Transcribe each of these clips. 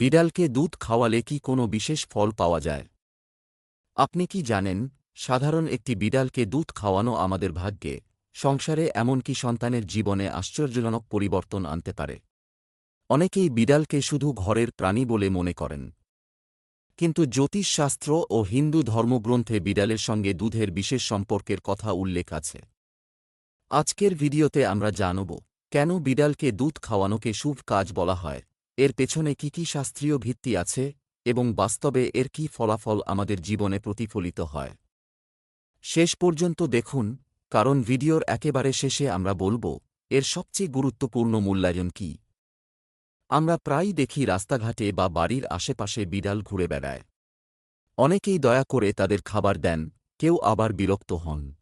বিড়ালকে দুধ খাওয়ালে কি কোনো বিশেষ ফল পাওয়া যায়? আপনি কি জানেন, সাধারণ একটি বিড়ালকে দুধ খাওয়ানো আমাদের ভাগ্যে, সংসারে এমনকি সন্তানের জীবনে আশ্চর্যজনক পরিবর্তন আনতে পারে। অনেকেই বিড়ালকে শুধু ঘরের প্রাণী বলে মনে করেন। কিন্তু জ্যোতিষশাস্ত্র ও হিন্দু ধর্মগ্রন্থে বিড়ালের সঙ্গে দুধের বিশেষ সম্পর্কের কথা উল্লেখ আছে। আজকের ভিডিওতে আমরা জানব, কেন বিড়ালকে দুধ খাওয়ানোকে শুভ কাজ বলা হয়? এর পেছনে কি কি শাস্ত্রীয় ভিত্তি আছে এবং বাস্তবে এর কি ফলাফল আমাদের জীবনে প্রতিফলিত হয়? শেষ পর্যন্ত দেখুন, কারণ ভিডিওর একেবারে শেষে আমরা বলব, এর সবচেয়ে গুরুত্বপূর্ণ মূল্যায়ন কি? আমরা প্রায়ই দেখি রাস্তাঘাটে বা বাড়ির আশেপাশে বিড়াল ঘুরে বেড়ায়। অনেকেই দয়া করে তাদের খাবার দেন, কেউ আবার বিরক্ত হন।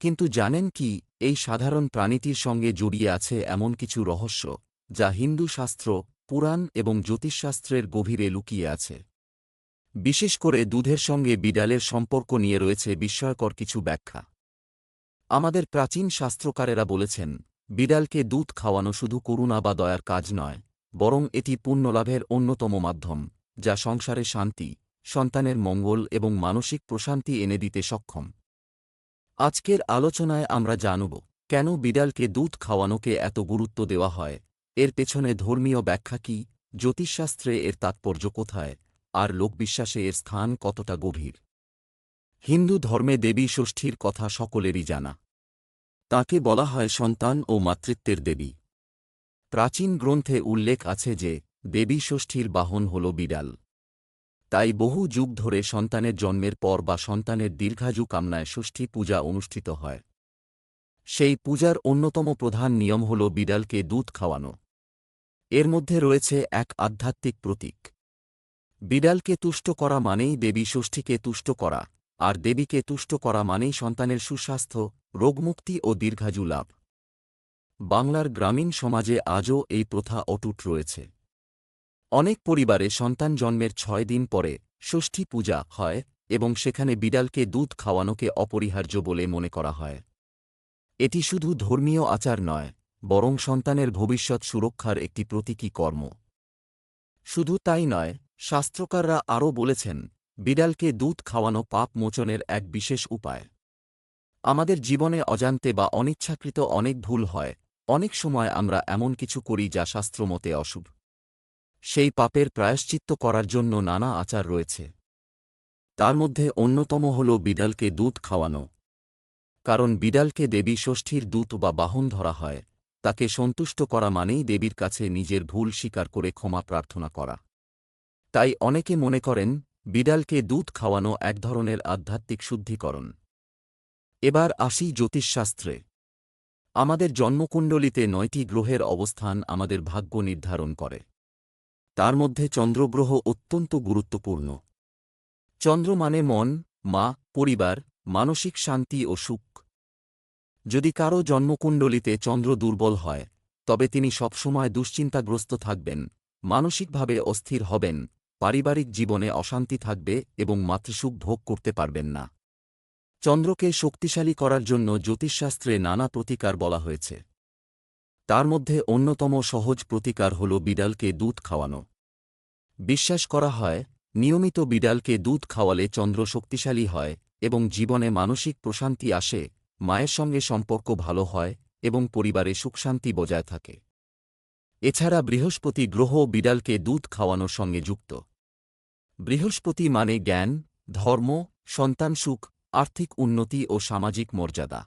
কিন্তু জানেন কি, এই সাধারণ প্রাণীটির সঙ্গে জড়িয়ে আছে এমন কিছু রহস্য? যা হিন্দু শাস্ত্র, পুরাণ এবং জ্যোতিষশাস্ত্রের গভীরে লুকিয়ে আছে। বিশেষ করে দুধের সঙ্গে বিড়ালের সম্পর্ক নিয়ে রয়েছে বিস্ময়কর কিছু ব্যাখ্যা। আমাদের প্রাচীন শাস্ত্রকারেরা বলেছেন, বিড়ালকে দুধ খাওয়ানো শুধু করুণা বা দয়ার কাজ নয়, বরং এটি পুণ্যলাভের অন্যতম মাধ্যম, যা সংসারে শান্তি, সন্তানের মঙ্গল এবং মানসিক প্রশান্তি এনে দিতে সক্ষম। আজকের আলোচনায় আমরা জানব, কেন বিড়ালকে দুধ খাওয়ানোকে এত গুরুত্ব দেওয়া হয় এর পেছনে ধর্মীয় ব্যাখ্যা কি? জ্যোতিষশাস্ত্রে এর তাৎপর্য কোথায়? আর লোকবিশ্বাসে এর স্থান কতটা গভীর? হিন্দু ধর্মে দেবী ষষ্ঠীর কথা সকলেরই জানা। তাকে বলা হয় সন্তান ও মাতৃত্বের দেবী। প্রাচীন গ্রন্থে উল্লেখ আছে যে, দেবী ষষ্ঠীর বাহন হল বিড়াল। তাই বহু যুগ ধরে সন্তানের জন্মের পর বা সন্তানের দীর্ঘাযু কামনায় ষষ্ঠী পূজা অনুষ্ঠিত হয়। সেই পূজার অন্যতম প্রধান নিয়ম হল বিড়ালকে দুধ খাওয়ানো। এর মধ্যে রয়েছে এক আধ্যাত্মিক প্রতীক। বিড়ালকে তুষ্ট করা মানেই দেবী ষষ্ঠীকে তুষ্ট করা, আর দেবীকে তুষ্ট করা মানেই সন্তানের সুস্বাস্থ্য, রোগমুক্তি ও দীর্ঘাযু লাভ। বাংলার গ্রামীণ সমাজে আজও এই প্রথা অটুট রয়েছে। অনেক পরিবারে সন্তান জন্মের ছয় দিন পরে ষষ্ঠী পূজা হয় এবং সেখানে বিড়ালকে দুধ খাওয়ানোকে অপরিহার্য বলে মনে করা হয়। এটি শুধু ধর্মীয় আচার নয় বরং সন্তানের ভবিষ্যৎ সুরক্ষার একটি প্রতীকী কর্ম। শুধু তাই নয়, শাস্ত্রকাররা আরও বলেছেন, বিড়ালকে দুধ খাওয়ানো পাপ মোচনের এক বিশেষ উপায়। আমাদের জীবনে অজান্তে বা অনিচ্ছাকৃত অনেক ভুল হয়, অনেক সময় আমরা এমন কিছু করি যা শাস্ত্রমতে অশুভ। সেই পাপের প্রায়শ্চিত্ত করার জন্য নানা আচার রয়েছে। তার মধ্যে অন্যতম হল বিড়ালকে দুধ খাওয়ানো। কারণ বিড়ালকে দেবী ষষ্ঠীর দূত বা বাহন ধরা হয়। তাকে সন্তুষ্ট করা মানেই দেবীর কাছে নিজের ভুল স্বীকার করে ক্ষমা প্রার্থনা করা। তাই অনেকে মনে করেন, বিড়ালকে দুধ খাওয়ানো এক ধরনের আধ্যাত্মিক শুদ্ধিকরণ। এবার আসি জ্যোতিষশাস্ত্রে। আমাদের জন্মকুণ্ডলিতে নয়টি গ্রহের অবস্থান আমাদের ভাগ্য নির্ধারণ করে। তার মধ্যে চন্দ্রগ্রহ অত্যন্ত গুরুত্বপূর্ণ। চন্দ্র মানে মন, মা, পরিবার, মানসিক শান্তি ও সুখ। যদি কারও জন্মকুণ্ডলিতে চন্দ্র দুর্বল হয়, তবে তিনি সবসময় দুশ্চিন্তাগ্রস্ত থাকবেন, মানসিকভাবে অস্থির হবেন, পারিবারিক জীবনে অশান্তি থাকবে এবং মাতৃসুখ ভোগ করতে পারবেন না। চন্দ্রকে শক্তিশালী করার জন্য জ্যোতিষশাস্ত্রে নানা প্রতিকার বলা হয়েছে। তার মধ্যে অন্যতম সহজ প্রতিকার হল বিড়ালকে দুধ খাওয়ানো। বিশ্বাস করা হয়, নিয়মিত বিড়ালকে দুধ খাওয়ালে চন্দ্র শক্তিশালী হয় এবং জীবনে মানসিক প্রশান্তি আসে মায়ের সঙ্গে সম্পর্ক ভালো হয় এবং পরিবারে সুখশান্তি বজায় থাকে। এছাড়া বৃহস্পতি গ্রহ বিড়ালকে দুধ খাওয়ানোর সঙ্গে যুক্ত। বৃহস্পতি মানে জ্ঞান, ধর্ম, সন্তান সুখ, আর্থিক উন্নতি ও সামাজিক মর্যাদা।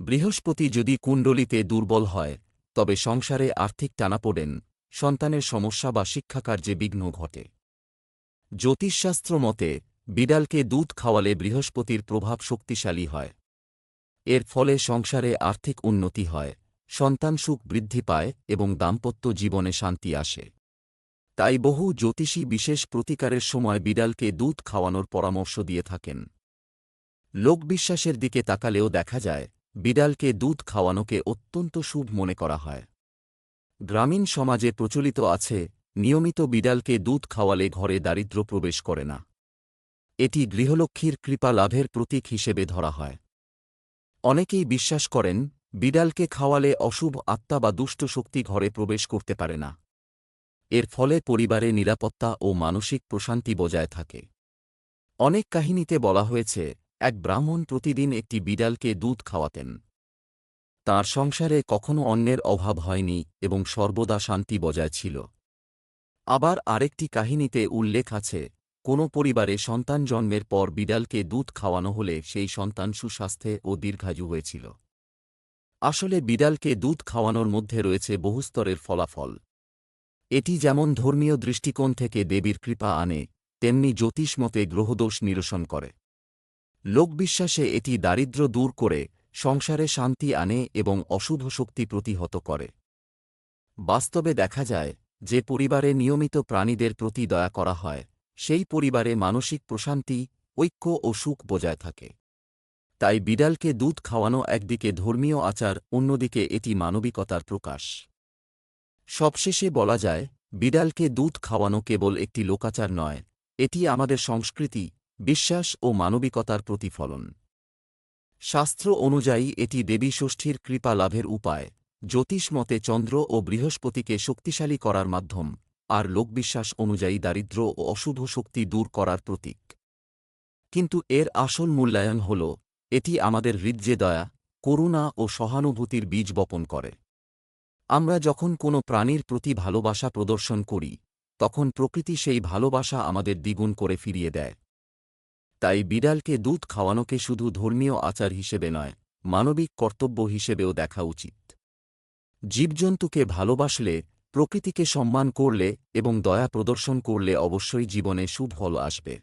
বৃহস্পতি যদি কুণ্ডলিতে দুর্বল হয়, তবে সংসারে আর্থিক টানাপোড়েন, সন্তানের সমস্যা বা শিক্ষাকার্যে বিঘ্ন ঘটে। জ্যোতিষশাস্ত্র মতে, বিড়ালকে দুধ খাওয়ালে বৃহস্পতির প্রভাব শক্তিশালী হয়। এর ফলে সংসারে আর্থিক উন্নতি হয়, সন্তান সুখ বৃদ্ধি পায় এবং দাম্পত্য জীবনে শান্তি আসে। তাই বহু জ্যোতিষী বিশেষ প্রতিকারের সময় বিড়ালকে দুধ খাওয়ানোর পরামর্শ দিয়ে থাকেন। লোকবিশ্বাসের দিকে তাকালেও দেখা যায়, বিড়ালকে দুধ খাওয়ানোকে অত্যন্ত শুভ মনে করা হয়। গ্রামীণ সমাজে প্রচলিত আছে, নিয়মিত বিড়ালকে দুধ খাওয়ালে ঘরে দারিদ্র প্রবেশ করে না। এটি গৃহলক্ষ্মীর কৃপা লাভের প্রতীক হিসেবে ধরা হয়। অনেকেই বিশ্বাস করেন, বিড়ালকে খাওয়ালে অশুভ আত্মা বা দুষ্ট শক্তি ঘরে প্রবেশ করতে পারে না। এর ফলে পরিবারে নিরাপত্তা ও মানসিক প্রশান্তি বজায় থাকে। অনেক কাহিনীতে বলা হয়েছে, এক ব্রাহ্মণ প্রতিদিন একটি বিড়ালকে দুধ খাওয়াতেন। তার সংসারে কখনো অন্যের অভাব হয়নি এবং সর্বদা শান্তি বজায় ছিল। আবার আরেকটি কাহিনীতে উল্লেখ আছে কোনো পরিবারে সন্তান জন্মের পর বিড়ালকে দুধ খাওয়ানো হলে সেই সন্তান সুস্বাস্থ্যে ও দীর্ঘায়ু হয়েছিল। আসলে বিড়ালকে দুধ খাওয়ানোর মধ্যে রয়েছে বহুস্তরের ফলাফল। এটি যেমন ধর্মীয় দৃষ্টিকোণ থেকে দেবীর কৃপা আনে, তেমনি জ্যোতিষমতে গ্রহদোষ নিরসন করে। লোকবিশ্বাসে এটি দারিদ্র্য দূর করে, সংসারে শান্তি আনে এবং অশুভ শক্তি প্রতিহত করে। বাস্তবে দেখা যায়, যে পরিবারে নিয়মিত প্রাণীদের প্রতি দয়া করা হয় সেই পরিবারে মানসিক প্রশান্তি, ঐক্য ও সুখ বজায় থাকে। তাই বিড়ালকে দুধ খাওয়ানো একদিকে ধর্মীয় আচার, অন্যদিকে এটি মানবিকতার প্রকাশ। সবশেষে বলা যায়, বিড়ালকে দুধ খাওয়ানো কেবল একটি লোকাচার নয়, এটি আমাদের সংস্কৃতি, বিশ্বাস ও মানবিকতার প্রতিফলন। শাস্ত্র অনুযায়ী এটি দেবী ষষ্ঠীর কৃপা লাভের উপায়, জ্যোতিষ মতে চন্দ্র ও বৃহস্পতিকে শক্তিশালী করার মাধ্যম। আর লোকবিশ্বাস অনুযায়ী দারিদ্র্য ও অশুভ শক্তি দূর করার প্রতীক। কিন্তু এর আসল মূল্যায়ন হল, এটি আমাদের হৃদ্যে দয়া, করুণা ও সহানুভূতির বীজ বপন করে। আমরা যখন কোনো প্রাণীর প্রতি ভালোবাসা প্রদর্শন করি, তখন প্রকৃতি সেই ভালোবাসা আমাদের দ্বিগুণ করে ফিরিয়ে দেয়। তাই বিড়ালকে দুধ খাওয়ানোকে শুধু ধর্মীয় আচার হিসেবে নয়, মানবিক কর্তব্য হিসেবেও দেখা উচিত। জীবজন্তুকে ভালোবাসলে প্রকৃতিকে সম্মান করলে এবং দয়া প্রদর্শন করলে অবশ্যই জীবনে সুফল আসবে।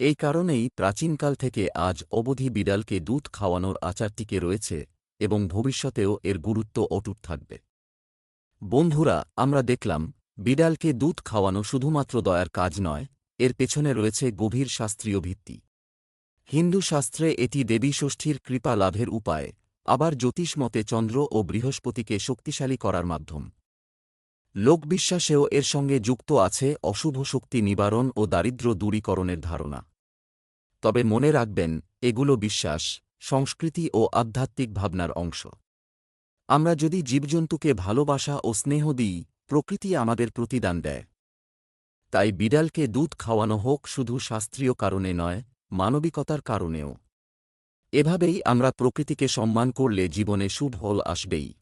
এই কারণেই প্রাচীনকাল থেকে আজ অবধি বিড়ালকে দুধ খাওয়ানোর আচারটিকে রয়েছে এবং ভবিষ্যতেও এর গুরুত্ব অটুট থাকবে। বন্ধুরা, আমরা দেখলাম, বিড়ালকে দুধ খাওয়ানো শুধুমাত্র দয়ার কাজ নয়, এর পেছনে রয়েছে গভীর শাস্ত্রীয় ভিত্তি। হিন্দু শাস্ত্রে এটি দেবী ষষ্ঠীর কৃপা লাভের উপায়, আবার জ্যোতিষ মতে চন্দ্র ও বৃহস্পতিকে শক্তিশালী করার মাধ্যম। লোকবিশ্বাসেও এর সঙ্গে যুক্ত আছে অশুভ শক্তি নিবারণ ও দারিদ্র্য দূরীকরণের ধারণা। তবে মনে রাখবেন, এগুলো বিশ্বাস, সংস্কৃতি ও আধ্যাত্মিক ভাবনার অংশ। আমরা যদি জীবজন্তুকে ভালোবাসা ও স্নেহ দিই, প্রকৃতি আমাদের প্রতিদান দেয়। তাই বিড়ালকে দুধ খাওয়ানো হোক শুধু শাস্ত্রীয় কারণে নয়, মানবিকতার কারণেও। এভাবেই আমরা প্রকৃতিকে সম্মান করলে জীবনে সুফল আসবেই।